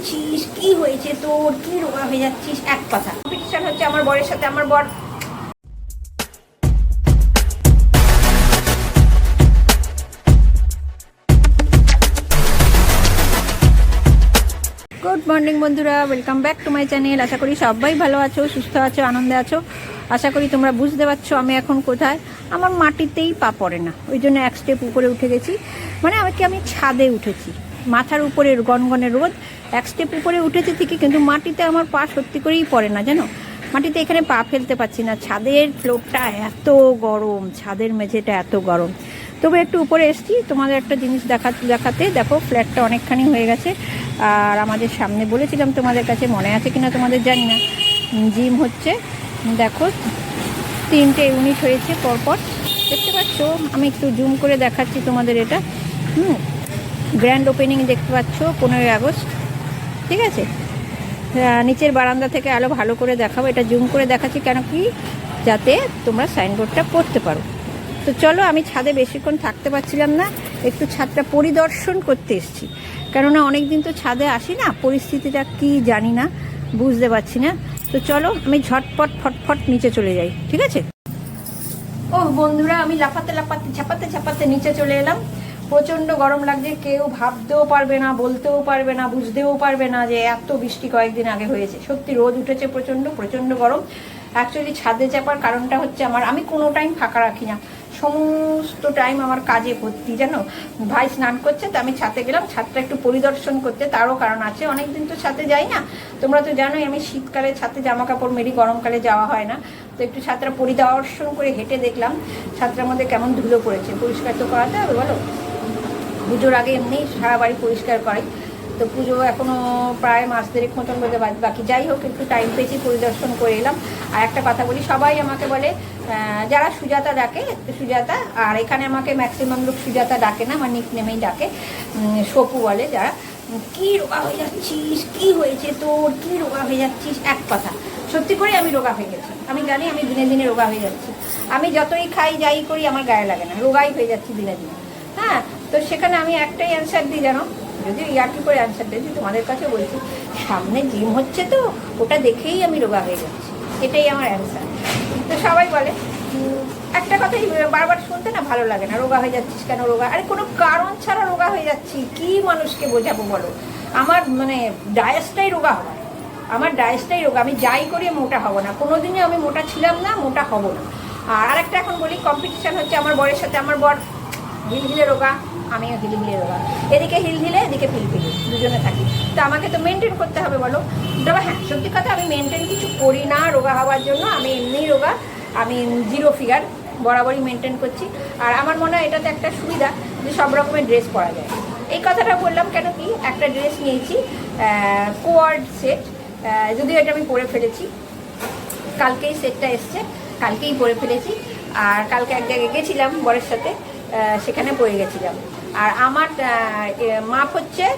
যাচ্ছিস কি হয়েছে তোর? কি রোগা হয়ে যাচ্ছিস? এক কথা। কম্পিটিশন হচ্ছে আমার বরের সাথে, আমার বর। গুড মর্নিং বন্ধুরা। Welcome back to my channel আশা করি সবাই ভালো আছো, সুস্থ আছো, আনন্দে আছো। আশা করি তোমরা বুঝতে পারছ আমি এখন কোথায়। আমার মাটিতেই পা পড়ে না। ওই জন্য এক স্টেপ উপরে উঠে গেছি। মানে আমাকে আমি ছাদে উঠেছি। মাথার উপরে গনগনে রোদ, এক স্টেপ উপরে উঠেছে ঠিকই, কিন্তু মাটিতে আমার পা সত্যি করেই পড়ে না, জানো? মাটিতে এখানে পা ফেলতে পারছি না। ছাদের ফ্লোরটা এত গরম, ছাদের মেঝেটা এত গরম। তবে একটু উপরে এসছি, তোমাদের একটা জিনিস দেখা, দেখাতে। দেখো, ফ্ল্যাটটা অনেকখানি হয়ে গেছে। আর আমাদের সামনে বলেছিলাম তোমাদের কাছে, মনে আছে কিনা তোমাদের জানি না। জিম হচ্ছে। দেখো, তিনটে ইউনিট হয়েছে পরপর। দেখতে পাচ্ছ? আমি একটু জুম করে দেখাচ্ছি তোমাদের এটা। হুম। গ্র্যান্ড ওপেনিং দেখতে পাচ্ছ, পনেরোই আগস্ট, ঠিক আছে? নিচের বারান্দা থেকে আলো ভালো করে দেখাবো, এটা জুম করে দেখাচ্ছি কেন কি, যাতে তোমরা সাইনবোর্ডটা পড়তে পারো। তো চলো, আমি ছাদে বেশিক্ষণ থাকতে পারছিলাম না, একটু ছাদটা পরিদর্শন করতে এসেছি। কেননা অনেক দিন তো ছাদে আসি না, পরিস্থিতিটা কি জানি না, বুঝতে পারছি না। তো চলো, আমি ঝটপট, ফটফট নিচে চলে যাই, ঠিক আছে? ও বন্ধুরা, আমি লাফাতে লাফাতে ছাপাতে ছাপাতে নিচে চলে এলাম। প্রচণ্ড গরম লাগছে, কেউ ভাবতেও পারবে না, বলতেও পারবে না, বুঝতেও পারবে না যে এত বৃষ্টি কয়েকদিন আগে হয়েছে। সত্যি রোদ উঠেছে প্রচণ্ড প্রচণ্ড গরম। অ্যাকচুয়ালি ছাদে চাপার কারণটা হচ্ছে আমার, আমি কোনো টাইম ফাঁকা রাখি না। সমস্ত টাইম আমার কাজে ভর্তি, জানো? ভাই স্নান করছে, তো আমি ছাদে গেলাম, ছাদটা একটু পরিদর্শন করতে, তারও কারণ আছে। অনেকদিন তো ছাদে যাই না। তোমরা তো জানোই, আমি শীতকালে ছাদে জামা কাপড় মেরি, গরমকালে যাওয়া হয় না। তো একটু ছাদটা পরিদর্শন করে হেঁটে দেখলাম, ছাদটার মধ্যে কেমন ধুলো পড়েছে। পরিষ্কার তো করাতে হবে, বলো? পুজোর আগে এমনি সারা বাড়ি পরিষ্কার করে তো পুজো এখনও প্রায় মাস দেড়েক মতন বলতে বাকি যাই হোক, একটু টাইম পেয়েছি, পরিদর্শন করে এলাম। আর একটা কথা বলি, সবাই আমাকে বলে যারা সুজাতা ডাকে, সুজাতা, আর এখানে আমাকে ম্যাক্সিমাম লোক সুজাতা ডাকে না, আমার নিক নেমেই ডাকে সপু বলে যারা। কি রোগা হয়ে যাচ্ছিস? কি হয়েছে তোর? কি রোগা হয়ে যাচ্ছিস? এক কথা, সত্যি করে আমি রোগা হয়ে গেছি। আমি জানি আমি দিনে দিনে রোগা হয়ে যাচ্ছি। আমি যতই খাই, যাই করি, আমার গায়ে লাগে না। রোগাই হয়ে যাচ্ছি দিনে দিনে। হ্যাঁ তো সেখানে আমি একটাই অ্যান্সার দিই জানো? যদি ইয়ার্কি করে অ্যান্সার দিই তোমাদের কাছে বলছি, সামনে জিম হচ্ছে তো, ওটা দেখেই আমি রোগা হয়ে যাচ্ছি। এটাই আমার অ্যান্সার তো সবাই বলে, একটা কথাই বারবার শুনতে না ভালো লাগে না, রোগা হয়ে যাচ্ছিস কেন রোগা? আরে কোনো কারণ ছাড়া রোগা হয়ে যাচ্ছি, কি মানুষকে বোঝাবো বলো? আমার মানে ডায়াসটাই রোগা হওয়া। আমার ডায়েসটাই রোগা, আমি যাই করি মোটা হব না। কোনোদিনই আমি মোটা ছিলাম না, মোটা হব না। আর আরেকটা এখন বলি কম্পিটিশান হচ্ছে আমার বরের সাথে, আমার বর হিলহিলে রোগা, আমিও হিলহিলে রোগা। এদিকে হিলহিলে, এদিকে ফিলফিলি, দুজনে থাকি। তো আমাকে তো মেনটেন করতে হবে বলো। তবে হ্যাঁ সত্যি কথা আমি মেনটেন কিছু করি না রোগা হওয়ার জন্য। আমি এমনিই রোগা, আমি জিরো ফিগার বরাবরই মেনটেন করছি। আর আমার মনে হয় এটাতে একটা সুবিধা যে সব রকমের ড্রেস পরা যায়। এই কথাটা বললাম কেন কি? একটা ড্রেস নিয়েছি কোয়ার্ড সেট যদিও এটা আমি পরে ফেলেছি। কালকেই সেটটা এসছে, কালকেই পরে ফেলেছি। আর কালকে এক জায়গায় গেছিলাম বরের সাথে। সেখানে পরে গেছিলাম। আর আমার মাপ হচ্ছে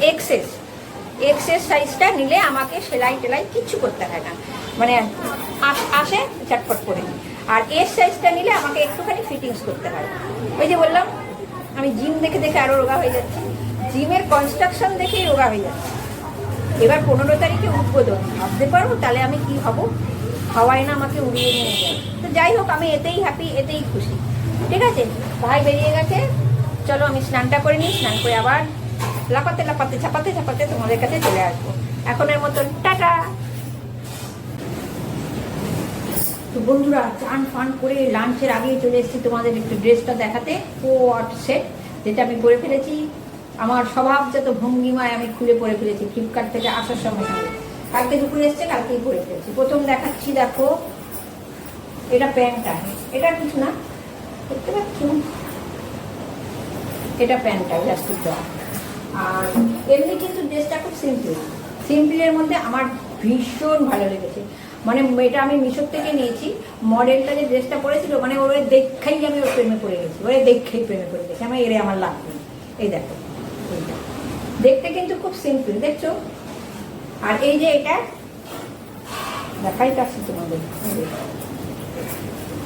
এক্সেস এক্সেস সাইজটা নিলে আমাকে সেলাই টেলাই কিচ্ছু করতে হয় না। মানে আস- চটপট করে। আর এস সাইজটা নিলে আমাকে একটুখানি ফিটিংস করতে হয়। ওই যে বললাম, আমি জিম দেখে দেখে আরও রোগা হয়ে যাচ্ছি। জিমের কনস্ট্রাকশন দেখেই রোগা হয়ে যাচ্ছে। এবার পনেরো তারিখে উদ্বোধন। ভাবতে পারব তাহলে আমি কি হব হাওয়ায় না আমাকে উড়িয়ে নিয়ে যায়। তো যাই হোক, আমি এতেই হ্যাপি এতেই খুশি। ঠিক আছে? ভাই বেরিয়ে গেছে। চলো আমি স্নানটা করে নিই, স্নান করে আবার লাপাতে লাপাতে ছাপাতে ছাপাতে তোমাদের কাছে চলে আসব। এখনের মতন, টাটা! তো বন্ধুরা, চান ফান করে লাঞ্চের আগেই চলে এসেছি তোমাদের একটু ড্রেসটা দেখাতে। কোয়াট সেট, যেটা আমি পরে ফেলেছি। আমার স্বভাবজাত ভঙ্গিমায় আমি খুলে পরে ফেলেছি ফ্লিপকার্ট থেকে আসার সময়। কালকে দুপুরে এসছে, কালকেই পরে ফেলেছি। প্রথম দেখাচ্ছি, দেখো, এটা প্যান্টটা। এটা কিছু না। দেখতে পাচ্ছ এটা প্যান্টটা ইলাস্টিক দেওয়া আর এমনি কিন্তু ড্রেসটা খুব সিম্পল সিম্পলের মধ্যে আমার ভীষণ ভালো লেগেছে। মানে এটা আমি মিশোর থেকে নিয়েছি, মডেলটা যে ড্রেসটা পরেছিল মানে ওরে দেখেই আমি ওর প্রেমে পড়ে গেছি, ওরে দেখেই প্রেমে পড়ে গেছি, আমার এরে আমার লাগবে। এই দেখো দেখতে কিন্তু খুব সিম্পল দেখছ? আর এই যে এটা, দেখাই পাচ্ছি তোমাদের।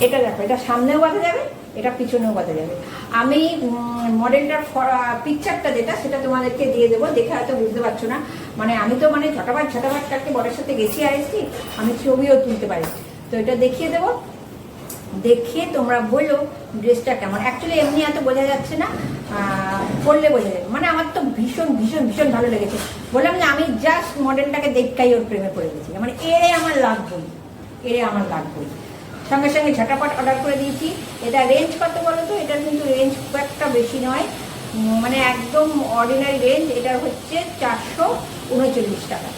এটা দেখো, এটা সামনেও বাঁধা যাবে এটা পিছনেও বাঁধা যাবে। আমি মডেলটার পিকচারটা যেটা, সেটা তোমাদেরকে দিয়ে দেবো, দেখে হয়তো বুঝতে পারছ না। মানে আমি তো মানে ছটাবার ছটাবার কালকে বরের সাথে গেছি আর এসছি, আমি ছবিও তুলতে পারি। তো এটা দেখিয়ে দেবো। দেখে তোমরা বলো ড্রেসটা কেমন। অ্যাকচুয়ালি এমনি এত বোঝা যাচ্ছে না পরলে বোঝা যাবে। মানে আমার তো ভীষণ ভীষণ ভীষণ ভালো লেগেছে। বললাম যে আমি জাস্ট মডেলটাকে দেখতেই ওর প্রেমে পড়ে গেছি। মানে এরে আমার লাগবই এরে আমার লাগবই সঙ্গে সঙ্গে ঝটাপট অর্ডার করে দিয়েছি। এটা রেঞ্জ কত বলো তো? এটার কিন্তু রেঞ্জ খুব একটা বেশি নয়। মানে একদম অর্ডিনারি রেঞ্জ এটার হচ্ছে চারশো উনচল্লিশ টাকা।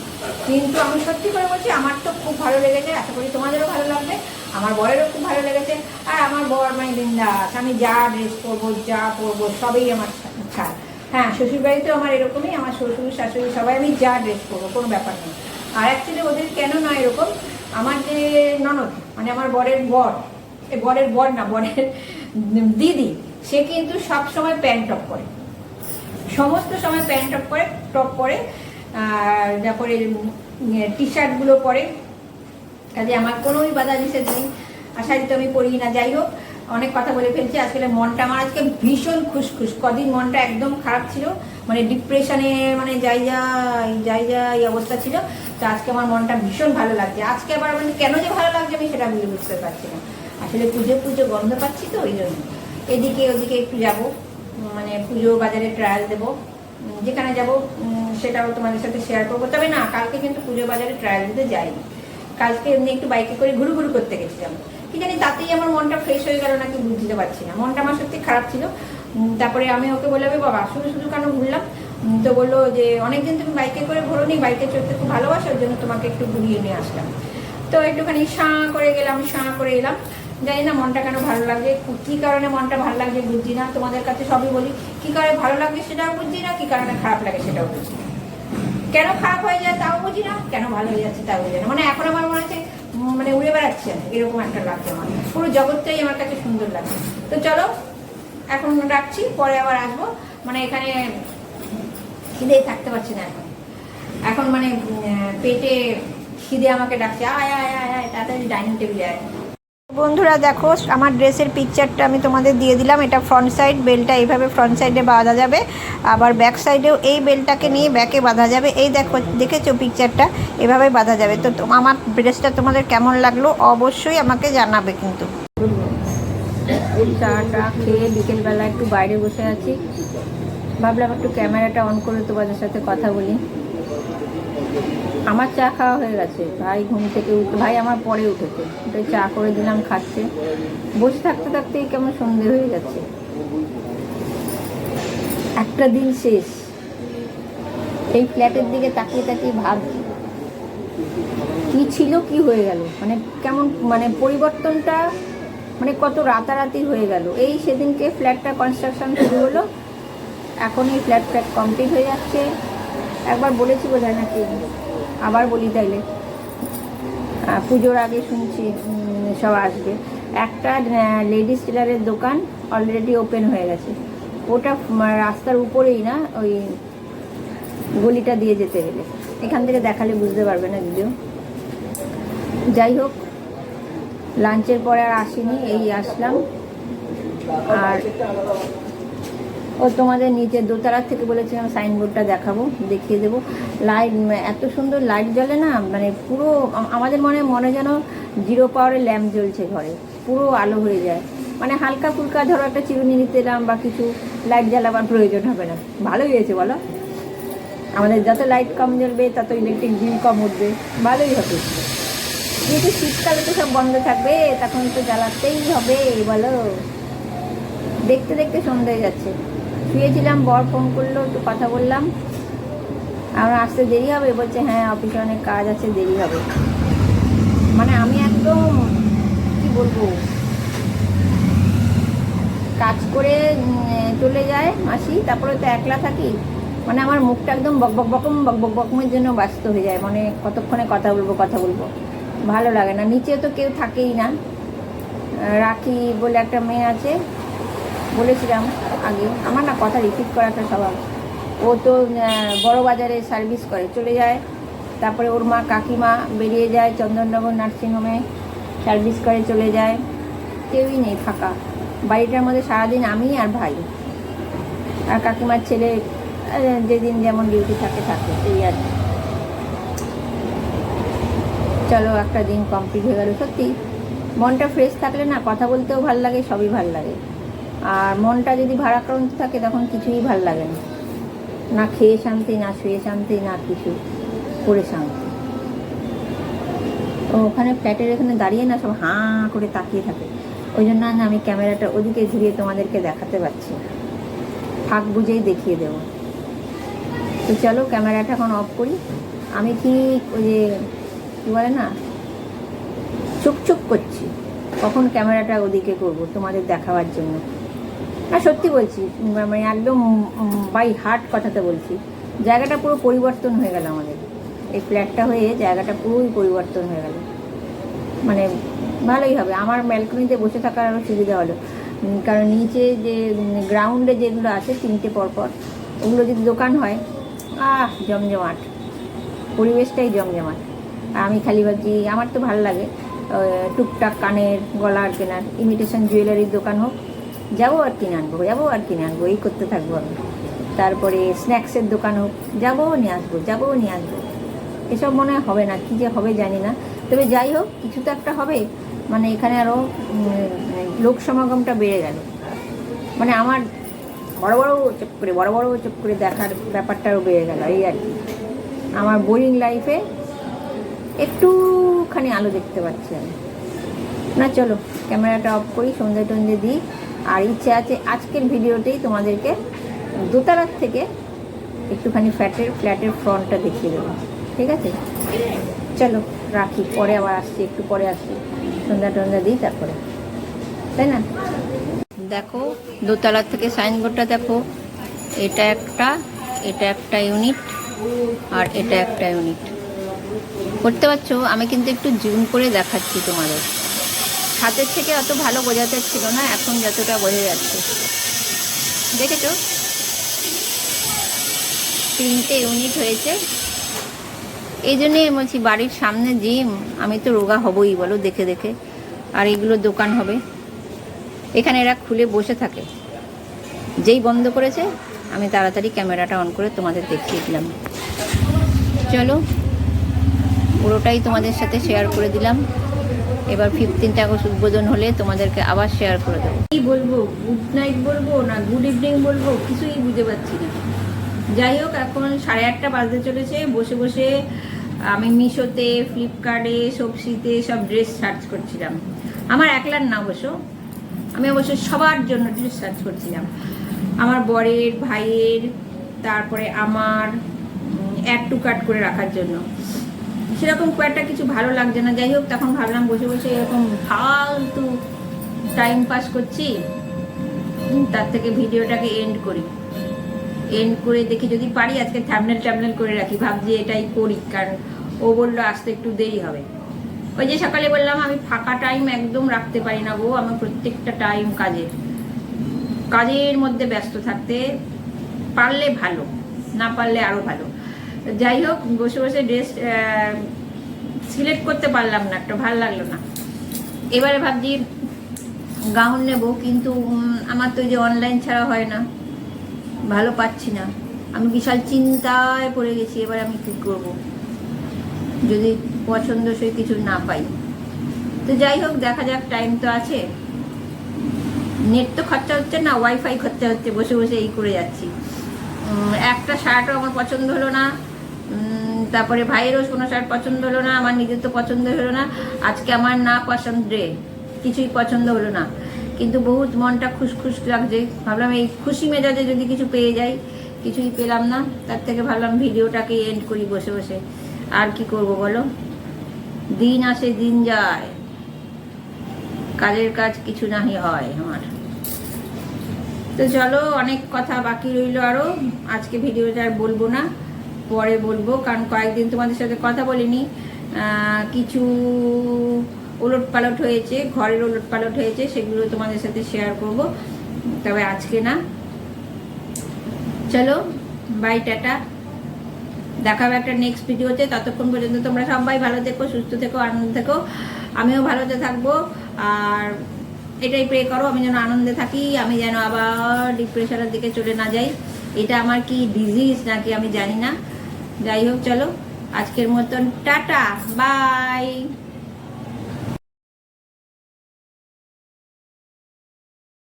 কিন্তু আমি সত্যি করে বলছি, আমার তো খুব ভালো লেগেছে, আশা করি তোমাদেরও ভালো লাগবে, আমার বরেরও খুব ভালো লেগেছে, আর আমার বর মানে বিন্দাস, আমি যা ড্রেস পরবো, যা পরবো, সবই আমার ছাড়। হ্যাঁ শ্বশুরবাড়িতেও আমার এরকমই, আমার শ্বশুর, শাশুড়ি, সবাই আমি যা ড্রেস পরবো, কোনো ব্যাপার নেই আর অ্যাকচুয়ালি ওদের কেন নয় এরকম? আমার যে ননদ মানে আমার বরের বর। বরের বর না, বরের দিদি, সে কিন্তু সব সময় প্যান্ট টপ করে সমস্ত সময় প্যান্ট টপ করে টপ করে তারপরে টি শার্টগুলো পরে। কাজে আমার কোনোই বাধা নিষেধ নেই। আশা তো আমি পরি না, যাই হোক। অনেক কথা বলে ফেলছি। আজকে মনটা আমার আজকে ভীষণ খুশখুশ। কদিন মনটা একদম খারাপ ছিল মানে ডিপ্রেশনে মানে যাই যাই যাই যাই অবস্থা ছিল। তো আজকে আমার মনটা ভীষণ ভালো লাগছে। আজকে আবার মানে কেন যে ভালো লাগছে আমি সেটা বুঝে বুঝতে পারছি না। আসলে পুজো পুজো গন্ধ পাচ্ছি তো ওই জন্য। এদিকে, ওদিকে একটু যাব। মানে পুজো বাজারে ট্রায়াল দেবো। যেখানে যাব সেটাও তোমাদের সাথে শেয়ার করব। তবে না, কালকে কিন্তু পুজো বাজারে ট্রায়াল দিতে যাইনি। কালকে এমনি একটু বাইকে করে ঘুরু ঘুরু করতে গেছিলাম। কি জানি তাতেই আমার মনটা ফ্রেশ হয়ে গেল নাকি বুঝতে পারছি না। মনটা আমার সত্যি খারাপ ছিল। তারপরে আমি ওকে বললাম বাবা, শুধু শুধু কেন ঘুরলাম? তো বলল যে, অনেকদিন তুমি বাইকে করে ঘোরো নি বাইকে চড়তে খুব ভালোবাসো ওর জন্য তোমাকে একটু ঘুরিয়ে নিয়ে আসলাম। তো একটুখানি সাঁ করে গেলাম, সাঁ করে এলাম। জানি না মনটা কেন ভালো লাগছে কি কারণে মনটা ভালো লাগছে বুঝছি না। তোমাদের কাছে সবই বলি, কি কারণে ভালো লাগছে সেটাও বুঝছি না, কী কারণে খারাপ লাগে সেটাও বুঝছি না। কেন খারাপ হয়ে যায় তাও বুঝি না, কেন ভালো হয়ে যাচ্ছে তাও বুঝি না। মানে এখন আমার মনে হচ্ছে মানে উড়ে বেড়াচ্ছে এরকম একটা লাগছে আমার। পুরো জগৎটাই আমার কাছে সুন্দর লাগছে। তো চলো, এখন রাখছি, পরে আবার আসব। মানে এখানে খিদে থাকতে পারছি না এখন। এখন মানে পেটে খিদে আমাকে ডাকছে, আয় আয় আয় আয়, তাড়াতাড়ি ডাইনিং টেবিলে আয়। বন্ধুরা, দেখো, আমার ড্রেসের পিকচারটা আমি তোমাদের দিয়ে দিলাম। এটা ফ্রন্ট সাইড বেলটা এইভাবে ফ্রন্ট সাইডে বাঁধা যাবে। আবার ব্যাক সাইডেও এই বেলটাকে নিয়ে ব্যাকে বাঁধা যাবে। এই দেখো, দেখেছ পিকচারটা এভাবে বাঁধা যাবে। তো আমার ড্রেসটা তোমাদের কেমন লাগল অবশ্যই আমাকে জানাবে কিন্তু। চাটা খেয়ে বিকেলবেলা একটু বাইরে বসে আছি। ভাবলাম একটু ক্যামেরাটা অন করে তোমাদের সাথে কথা বলি। আমার চা খাওয়া হয়ে গেছে। ভাই ঘুম থেকে উঠে ভাই আমার পরে উঠেছে। উঠে চা করে দিলাম, খাচ্ছে। বসে থাকতে থাকতেই কেমন সন্ধে হয়ে যাচ্ছে। একটা দিন শেষ। এই ফ্ল্যাটের দিকে তাকিয়ে তাকিয়ে ভাবছি, কি ছিল, কি হয়ে গেল? মানে কেমন মানে পরিবর্তনটা মানে কত রাতারাতি হয়ে গেল। এই সেদিনকে ফ্ল্যাটটা কনস্ট্রাকশন শুরু হলো। এখন এই ফ্ল্যাট ফ্ল্যাট কমপ্লিট হয়ে যাচ্ছে। একবার বলেছি বোধ হয় নাকি? আবার বলি তাইলে। পুজোর আগে শুনছি সব আসবে। একটা লেডিস টেলারের দোকান অলরেডি ওপেন হয়ে গেছে। ওটা রাস্তার উপরেই না, ওই গলিটা দিয়ে যেতে গেলে। এখান থেকে দেখালে বুঝতে পারবে না যদিও যাই হোক লাঞ্চের পরে আর আসিনি, এই আসলাম। আর ও তোমাদের নিচে দোতলার থেকে বলেছিলাম সাইনবোর্ডটা দেখাবো, দেখিয়ে দেবো। লাইট এত সুন্দর লাইট জ্বলে না মানে পুরো আমাদের মনে মনে যেন জিরো পাওয়ারের ল্যাম্প জ্বলছে ঘরে, পুরো আলো হয়ে যায়। মানে হালকা ফুলকা, ধরো একটা চিরুনি নিতে এলাম বা কিছু লাইট জ্বালাবার প্রয়োজন হবে না। ভালোই হয়েছে বলো। আমাদের যত লাইট কম জ্বলবে, তত ইলেকট্রিক বিল কম উঠবে। ভালোই হবে। যেহেতু শীতকালে তো সব বন্ধ থাকবে, তখন তো জ্বালাতেই হবে, বলো। দেখতে দেখতে সন্ধ্যে হয়ে যাচ্ছে। শুয়েছিলাম, বর ফোন করল, একটু কথা বললাম। আমার আসতে দেরি হবে বলছে হ্যাঁ অফিসে অনেক কাজ আছে, দেরি হবে। মানে আমি একদম, কি বলব, কাজ করে চলে যায় মাসি, তারপরে তো একলা থাকি। মানে আমার মুখটা একদম বক বক, বকম, বক বক, বকমের জন্য ব্যস্ত হয়ে যায়। মানে কতক্ষণে কথা বলব কথা বলব। ভালো লাগে না। নিচে তো কেউ থাকেই না। রাখি বলে একটা মেয়ে আছে বলেছিলাম আগে, আমার না কথা রিপিট করা একটা স্বভাব। ও তো বড় বাজারে সার্ভিস করে, চলে যায়। তারপরে ওর মা কাকিমা বেরিয়ে যায় চন্দননগর নার্সিংহোমে সার্ভিস করে, চলে যায়। কেউই নেই ফাঁকা। বাড়িটার মধ্যে সারাদিন আমি আর ভাই। আর কাকিমার ছেলে যেদিন যেমন ডিউটি থাকে থাকে, এই আর। চলো, একটা দিন কমপ্লিট হয়ে গেল সত্যি। মনটা ফ্রেশ থাকলে না কথা বলতেও ভালো লাগে, সবই ভালো লাগে। আর মনটা যদি ভারাক্রান্ত থাকে, তখন কিছুই ভালো লাগে না। না খেয়ে শান্তি, না শুয়ে শান্তি, না কিছু। করে শান্তি। ও ওখানে ফ্ল্যাটের এখানে দাঁড়িয়ে না সব হাঁ করে তাকিয়ে থাকে। ওই জন্য না আমি ক্যামেরাটা ওদিকে ঘুরিয়ে তোমাদেরকে দেখাতে পারছি। না ফাঁক বুঝেই দেখিয়ে দেবো। তো চলো ক্যামেরাটা এখন অফ করি। আমি ঠিক ওই যে কী বলে না চুপ করছি। কখন ক্যামেরাটা ওদিকে করব তোমাদের দেখাবার জন্য। না, সত্যি বলছি মানে একদম বাই হার্ট কথাতে বলছি। জায়গাটা পুরো পরিবর্তন হয়ে গেল আমাদের। এই ফ্ল্যাটটা হয়ে জায়গাটা পুরোই পরিবর্তন হয়ে গেল। মানে ভালোই হবে। আমার ব্যালকনিতে বসে থাকার আরও সুবিধা হলো। কারণ নিচে যে গ্রাউন্ডে যেগুলো আছে, তিনটে পরপর, ওগুলো যদি দোকান হয়, আহ, জমজমাট। পরিবেশটাই জমজমাট। আমি খালি ভাবছি, আমার তো ভালো লাগে টুকটাক কানের, গলার কেনার। ইমিটেশন জুয়েলারির দোকান হোক যাব আর কিনে আনব, যাব আর কিনে আনব, এই করতে থাকব আমি। তারপরে স্ন্যাক্সের দোকান হোক যাব, নিয়ে আসব, যাব, নিয়ে আসব। এসব মনে হবে না, কী যে হবে জানি না। তবে যাই হোক, কিছু তো একটা হবে। মানে এখানে আরও লোক সমাগমটা বেড়ে গেল। মানে আমার বড় বড় চুপ করে, বড় বড় চুপ করে দেখার ব্যাপারটাও বেড়ে গেল, এই আর কি। আমার বোরিং লাইফে একটুখানি আলো দেখতে পাচ্ছি আমি। না, চলো, ক্যামেরাটা অফ করি, সন্ধ্যে টন্ধে দিই। আর ইচ্ছে আছে আজকের ভিডিওতেই তোমাদেরকে দোতলার থেকে একটুখানি ফ্ল্যাটের ফ্ল্যাটের ফ্রন্টটা দেখিয়ে দেবো। ঠিক আছে? চলো, রাখি। পরে আবার আসছি, একটু পরে আসছি। সন্ধ্যা টন্ধা দিই, তারপরে। তাই না? দেখো, দোতলার থেকে সাইনবোর্ডটা দেখো। এটা একটা এটা একটা ইউনিট আর এটা একটা ইউনিট করতে পারছ? আমি কিন্তু একটু জুম করে দেখাচ্ছি তোমাদের। হাতের থেকে অত ভালো বোঝাতে ছিল না, এখন যতটা বোঝা যাচ্ছে। দেখেছ? তিনটে ইউনিট হয়েছে। এই জন্যে বলছি, বাড়ির সামনে জিম আমি তো রোগা হবই, বলো দেখে দেখে। আর এগুলো দোকান হবে। এখানে এরা খুলে বসে থাকে। যেই বন্ধ করেছে, আমি তাড়াতাড়ি ক্যামেরাটা অন করে তোমাদের দেখিয়ে দিলাম। চলো, পুরোটাই তোমাদের সাথে শেয়ার করে দিলাম। এবার ফিফটিন্থ আগস্ট উদ্বোধন হলে তোমাদেরকে আবার শেয়ার করে দেবো। কি বলব? গুড নাইট বলব না গুড ইভিনিং বলব? কিছুই বুঝতে পারছি না। যাই হোক, এখন সাড়ে আটটা বাজতে চলেছে। বসে বসে আমি মিশোতে, ফ্লিপকার্টে, সবসিতে সব ড্রেস সার্চ করছিলাম। আমার একলার না অবশ্য। আমি অবশ্য সবার জন্য ড্রেস সার্চ করছিলাম। আমার বরের, ভাইয়ের, তারপরে আমার অ্যাড টু কাট করে রাখার জন্য। সেরকম খুব একটা কিছু ভালো লাগছে না। যাই হোক, তখন ভাবলাম বসে বসে এরকম ফালতু টাইম পাস করছি। তার থেকে ভিডিওটাকে এন্ড করি। এন্ড করে দেখি যদি পারি, আজকে থ্যামনেল ট্যামনেল করে রাখি। ভাবছি এটাই করি, কারণ ও বলল আসতে একটু দেরি হবে। ওই যে সকালে বললাম, আমি ফাঁকা টাইম একদম রাখতে পারি না গো, আমার প্রত্যেকটা টাইম কাজের কাজের মধ্যে ব্যস্ত থাকতে পারলে ভালো, না পারলে আরও ভালো। যাই হোক, বসে বসে ড্রেস সিলেক্ট করতে পারলাম না, একটা ভালো লাগল না। এবারে ভাবছি গাউন নেব, কিন্তু আমার তো যে অনলাইন ছাড়া হয় না, ভালো পাচ্ছি না। আমি বিশাল চিন্তায় পড়ে গেছি, এবার আমি কী করব? যদি পছন্দসই কিছু না পাই। তো যাই হোক, দেখা যাক টাইম তো আছে। নেট তো খরচা হচ্ছে না ওয়াইফাই খরচা হচ্ছে, বসে বসে এই করে যাচ্ছি। একটা শার্টও আমার পছন্দ হলো না। তারপরে ভাইয়েরও কোনো শার্ট পছন্দ হলো না, আমার নিজের তো পছন্দ হলো না। আজকে আমার না পছন্দে, কিছুই পছন্দ হলো না। কিন্তু বহুত মনটা খুশখুশ লাগছে। ভাবলাম এই খুশি মেজাজে যদি কিছু পেয়ে যাই, কিছুই পেলাম না। তার থেকে ভাবলাম ভিডিওটাকে এন্ড করি বসে বসে। আর কি করব বলো? দিন আসে, দিন যায়। কাজের কাজ কিছু নাহি হয় আমার। তো চলো, অনেক কথা বাকি রইল আরও আজকে ভিডিওটা আর বলব না। পরে বলব, কারণ কয়েকদিন তোমাদের সাথে কথা বলিনি। কিছু ওলট পালট হয়েছে, ঘরের ওলট পালট হয়েছে, সেগুলো তোমাদের সাথে শেয়ার করব। তবে আজকে না। চলো বাই টাটা। দেখাবে একটা নেক্সট ভিডিওতে ততক্ষণ পর্যন্ত তোমরা সবাই ভালো থেকো, সুস্থ থেকো, আনন্দ থেকো। আমিও ভালোতে থাকব। আর এটাই প্রে করো, আমি যেন আনন্দে থাকি, আমি যেন আবার ডিপ্রেশনের দিকে চলে না যাই। এটা আমার কি ডিজিজ নাকি আমি জানি না। যাই হোক চলো। আজকের মতন টাটা বাই।